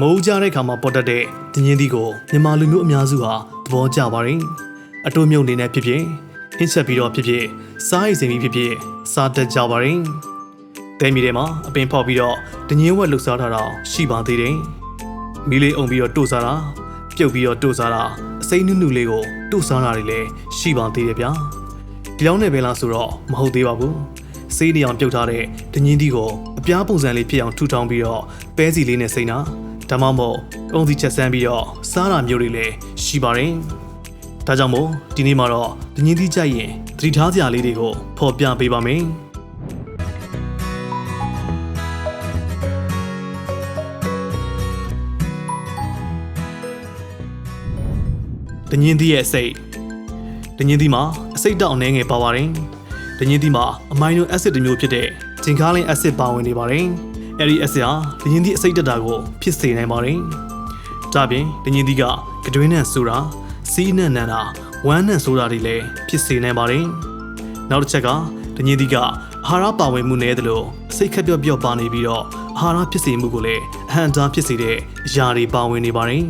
မိုးကြတဲ့ခါမှာပေါ်တတ်တဲ့ဒင်းရင်သီးကိုမြန်မာလူမျိုးအများစုဟာသဘောကျပါတယ်အတိုးမြုံနေနဲ့ဖြစ်ဖြစ်ဟင်းချက်ပြီးတော့ဖြစ်ဖြစ်စားရည်စင်ပြီးဖြစ်ဖြစ်စားတတ်ကြပါတယ်တဲမီထဲမှာအပင်ဖောက်ပြီးတော့ဒင်းရင်ဝက်လှုပ်ရှားထားတာရှိပါသေးတယ်မီးလေးအုံပြီးတော့တို့စားတာပြုတ်ပြီးတော့တို့စားတာအစိမ့်နုနုလေးကိုတို့စားတာတွေလည်းရှိပါသေးတယ်ဗျာဒီလောက်နဲ့ပဲလားဆိုတော့မဟုတ်သေးပါဘူးစေးနေအောင်ပြုတ်ထားတဲ့ဒင်းရင်သီးကိုအပြားပုံစံလေးဖြစ်အောင်ထူထောင်ပြီးတော့ပဲစီလေးနဲ့စိမ့်တာ ဒါမှမဟုတ်ကုန်းစီချက်ဆန်းပြီးတော့စားတာမျိုးတွေလည်းရှိပါတယ်ဒါကြောင့်မို့ဒီနေ့မှာတော့ဒင်းရင်သီးကြိုက်ရင်သတိထားစရာလေးတွေကိုဖော်ပြပေးပါမယ်ဒင်းရင်သီးရဲ့အစိတ်ဒင်းရင်သီးမှာအစိတ်တောက်အနေငယ်ပါပါတယ်ဒင်းရင်သီးမှာအမိုင်နိုအက်ဆစ်တစ်မျိုးဖြစ်တဲ့ဂျင်ကားလင်းအက်ဆစ်ပါဝင်နေပါတယ် အဲ့ဒီအက်ဆစ်ဟာဒင်းရင်သီးအစိတ်တက်တာကိုဖြစ်စေနိုင်ပါတယ်ဒါပြင်ဒင်းရင်သီးကကတွင်းနဲ့ဆိုတာစီးနဲ့နန်တာဝမ်းနဲ့ဆိုတာတွေလည်းဖြစ်စေနိုင်ပါတယ်နောက်တစ်ချက်ကဒင်းရင်သီးကအာဟာရပါဝင်မှုနည်းသလိုစိတ်ခက်ပြော့ပြော့ပါနေပြီးတော့အာဟာရဖြစ်စေမှုကိုလည်းအဟန့်အတားဖြစ်စေတဲ့အရာတွေပါဝင်နေပါတယ်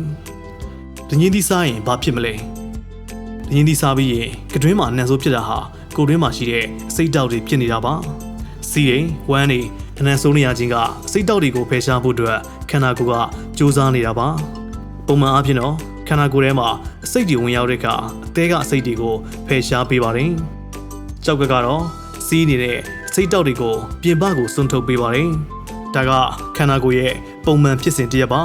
ဒင်းရင်သီးစားရင်ဘာဖြစ်မလဲ။ရင်းသီးစားပြီးရင်ကတွင်းမှာနှံဆိုးဖြစ်တာဟာကိုယ်တွင်းမှာရှိတဲ့အစိတ်တောက်တွေဖြစ်နေတာပါ။စီးရင်ဝမ်းနေ အနှံဆိုးနေရခြင်းကအစိတ်တောက်တွေကိုဖယ်ရှားဖို့အတွက်ခန္ဓာကိုယ်ကစူးစမ်းနေတာပါ။ပုံမှန်အားဖြင့်တော့ခန္ဓာကိုယ်ထဲမှာအစိတ်တွေဝင်ရောက်တဲ့အခါအသေးကအစိတ်တွေကိုဖယ်ရှားပေးပါတယ်။ကြောက်ကက်ကတော့စီးနေတဲ့အစိတ်တောက်တွေကိုပြင်ပကိုစွန့်ထုတ်ပေးပါတယ်။ဒါကခန္ဓာကိုယ်ရဲ့ပုံမှန်ဖြစ်စဉ်တစ်ရပ်ပါ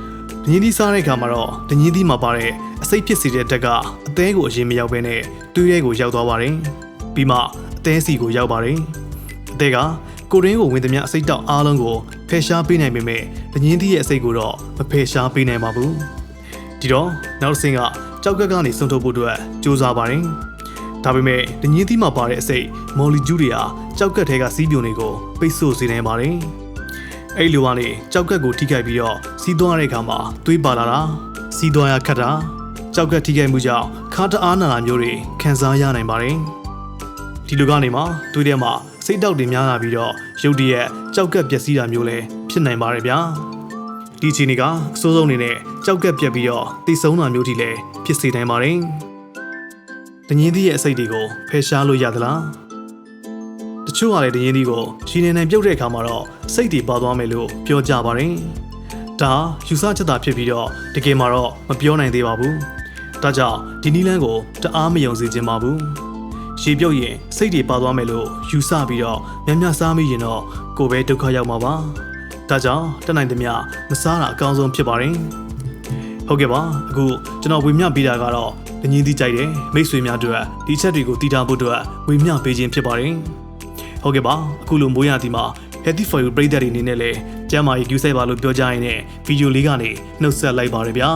။ဒညင်းသီးစားတဲ့အခါမှာတော့ဒညင်းသီးမှာပါတဲ့အစိတ်ဖြစ်စေတဲ့တက်ကအသေးကိုအရင်မရောက်ဘဲနဲ့တွေးရဲကိုရောက်သွားပါတယ်။ပြီးမှအသေးစီကိုရောက်ပါတယ်။အသေးက ကိုရင်းကိုဝင်သမျှအစိတ်တောက်အားလုံးကိုဖယ်ရှားပေးနိုင်ပေမဲ့ဒညင်းသီးရဲ့အစိတ်ကိုတော့မဖယ်ရှားပေးနိုင်ပါဘူး။ဒီတော့နောက်တစ်ဆင့်ကကြောက်ကက်ကနေစွန့်ထုတ်ဖို့အတွက်ကြိုးစားပါတယ်။ဒါပေမဲ့ဒညင်းသီးမှာပါတဲ့အစိတ်မော်လီကျူးတွေဟာကြောက်ကက်ထဲကစီးပြုံတွေကိုပိတ်ဆို့စေနိုင်ပါတယ်။အဲ့လိုကနေကြောက်ကက်ကိုထိခိုက်ပြီးတော့စီးသွားတဲ့အခါမှာသွေးပါလာတာစီးသွားရခတ်တာကြောက်ကက်ထိခိုက်မှုကြောင့်ခါတအားနာတာမျိုးတွေခံစားရနိုင်ပါတယ်ဒီလိုကနေမှသွေးထဲမှာ စိတ်တောက်တွေများလာပြီးတော့ရုတ်တရက်ကြောက်ကက်ပျက်စီးတာမျိုးလည်းဖြစ်နိုင်ပါတယ်ဗျာဒီအချိန်တွေကအစိုးဆုံးအနေနဲ့ကြောက်ကက်ပြက်ပြီးတော့တိတ်ဆုံးတာမျိုးတွေလည်းဖြစ်စေနိုင်ပါတယ်တငင်းသီးရဲ့အစိတ်တွေကိုဖယ်ရှားလို့ရသလားတချို့ကလည်းဒရင်ဒီကိုရှင်နေနိုင်ပြုတ်တဲ့အခါမှာတော့စိတ်တွေပါသွားမယ်လို့ပြောကြပါတယ်။ဒါယူဆချက်တာဖြစ်ပြီးတော့တကယ်မှာတော့မပြောနိုင်သေးပါဘူး။ဒါကြောင့်ဒီနီလန်းကိုတအားမယုံစေချင်ပါဘူး။ ရှေပြုတ်ရင်စိတ်တွေပါသွားမယ်လို့ယူဆပြီးတော့များများစားမိရင်တော့ကိုယ်ပဲဒုက္ခရောက်မှာပါ။ဒါကြောင့်တက်နိုင်သမျှမစားတာအကောင်းဆုံးဖြစ်ပါတယ်။ဟုတ်ကဲ့ပါအခုကျွန်တော်ဝေမျှပေးတာကတော့ဒညင်းသီးကြိုက်တယ်မိတ်ဆွေများတို့ဒီချက်တွေကိုတည်ထားဖို့အတွက်ဝေမျှပေးခြင်းဖြစ်ပါတယ်ဟုတ်ကဲ့ပါအခုလိုမိုးရသည်မှာ Healthy for you ပြည်သက်တွေအနေနဲ့လည်းကျန်းမာရေး view ဆိုင်ပါလို့ပြောကြရင်လည်းဗီဒီယိုလေးကနေနှုတ်ဆက်လိုက်ပါရဗျာ